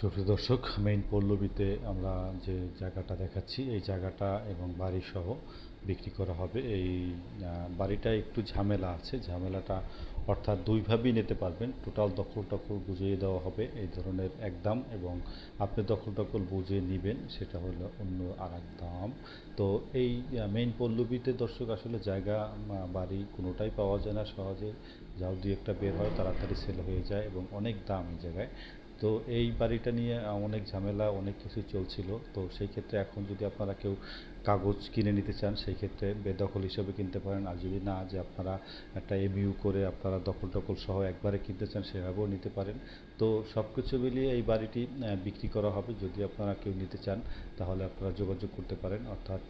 সুপ্রিয় দর্শক, মেইন পল্লবীতে আমরা যে জায়গাটা দেখাচ্ছি, এই জায়গাটা এবং বাড়ি সহ বিক্রি করা হবে। এই বাড়িটা একটু ঝামেলা আছে। ঝামেলাটা অর্থাৎ দুইভাবেই নিতে পারবেন। টোটাল দখল টখল বুঝিয়ে দেওয়া হবে এই ধরনের এক দাম এবং আপনি দখল টখল বুঝিয়ে নেবেন, সেটা হলো অন্য আর এক দাম। তো এই মেইন পল্লবীতে দর্শক, আসলে জায়গা বাড়ি কোনোটাই পাওয়া যায় না সহজে। যাও দুই একটা বের হয়, তাড়াতাড়ি সেল হয়ে যায় এবং অনেক দাম এই জায়গায়। তো এই বাড়িটা নিয়ে অনেক ঝামেলা, অনেক কিছু চলছিল। তো সেই ক্ষেত্রে এখন যদি আপনারা কেউ কাগজ কিনে নিতে চান, সেই ক্ষেত্রে বেদখল হিসেবে কিনতে পারেন। আর যদি না, যে আপনারা একটা এমইউ করে আপনারা দখল টখল সহ একবারে কিনতে চান, সেভাবেও নিতে পারেন। তো সব কিছু মিলিয়ে এই বাড়িটি বিক্রি করা হবে। যদি আপনারা কেউ নিতে চান, তাহলে আপনারা যোগাযোগ করতে পারেন। অর্থাৎ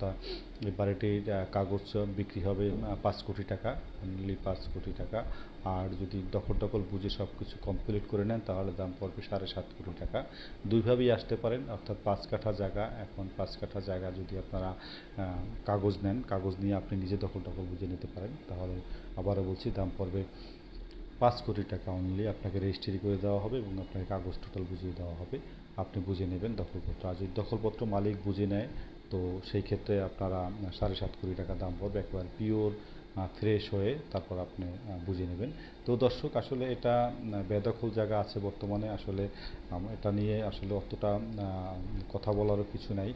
এই বাড়িটির কাগজ বিক্রি হবে পাঁচ কোটি টাকা অনলি পাঁচ কোটি টাকা। আর যদি দখল টখল বুঝে সব কিছু কমপ্লিট করে নেন, তাহলে দাম পড়বে সাড়ে সাত কোটি টাকা। দুইভাবেই আসতে পারেন, অর্থাৎ পাঁচ কাঠা জায়গা। এখন পাঁচ কাঠা জায়গা যদি আপনারা কাগজ নেন, কাগজ নিয়ে আপনি নিজে দখল টখল বুঝে নিতে পারেন, তাহলে আবারও বলছি দাম পড়বে পাঁচ কোটি টাকা অনলি আপনাকে রেজিস্ট্রি করে দেওয়া হবে এবং আপনাকে কাগজ টোটাল বুঝিয়ে দেওয়া হবে। আপনি বুঝে নেবেন দখলপত্র আর যদি দখলপত্র মালিক বুঝে নেয়, তো সেই ক্ষেত্রে আপনারা সাড়ে সাত কোটি টাকা দাম পড়বে। একবার পিওর ফ্রেশ হয়ে তারপর আপনি বুঝে নেবেন। তো দর্শক, আসলে এটা বেদখল জায়গা আছে বর্তমানে। আসলে এটা নিয়ে আসলে অতটা কথা বলারও কিছু নাই।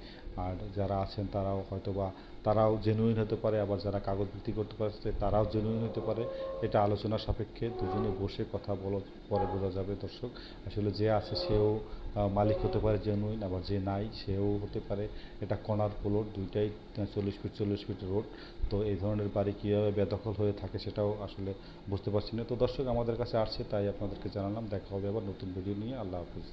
আর যারা আছেন, তারাও হয়তো বা তারাও জেনুইন হতে পারে। আবার যারা কাগজ বিক্রি করতে পারছে, তারাও জেনুইন হতে পারে। এটা আলোচনা সাপেক্ষে দুজনে বসে কথা বলা, পরে বোঝা যাবে দর্শক। আসলে যে আছে, সেও মালিক হতে পারে জেনুইন আবার যে নাই, সেও হতে পারে। এটা কর্নার প্লট, দুইটাই চল্লিশ ফিট চল্লিশ ফিট রোড তো এই ধরনের বাড়ি কীভাবে বেদখল হয়ে থাকে সেটাও আসলে বুঝতে পারছি না। তো দর্শক, আমাদের কাছে আসছে, তাই আপনাদেরকে জানালাম, দেখা হবে আবার নতুন ভিডিও নিয়ে। আল্লাহ হাফিজ।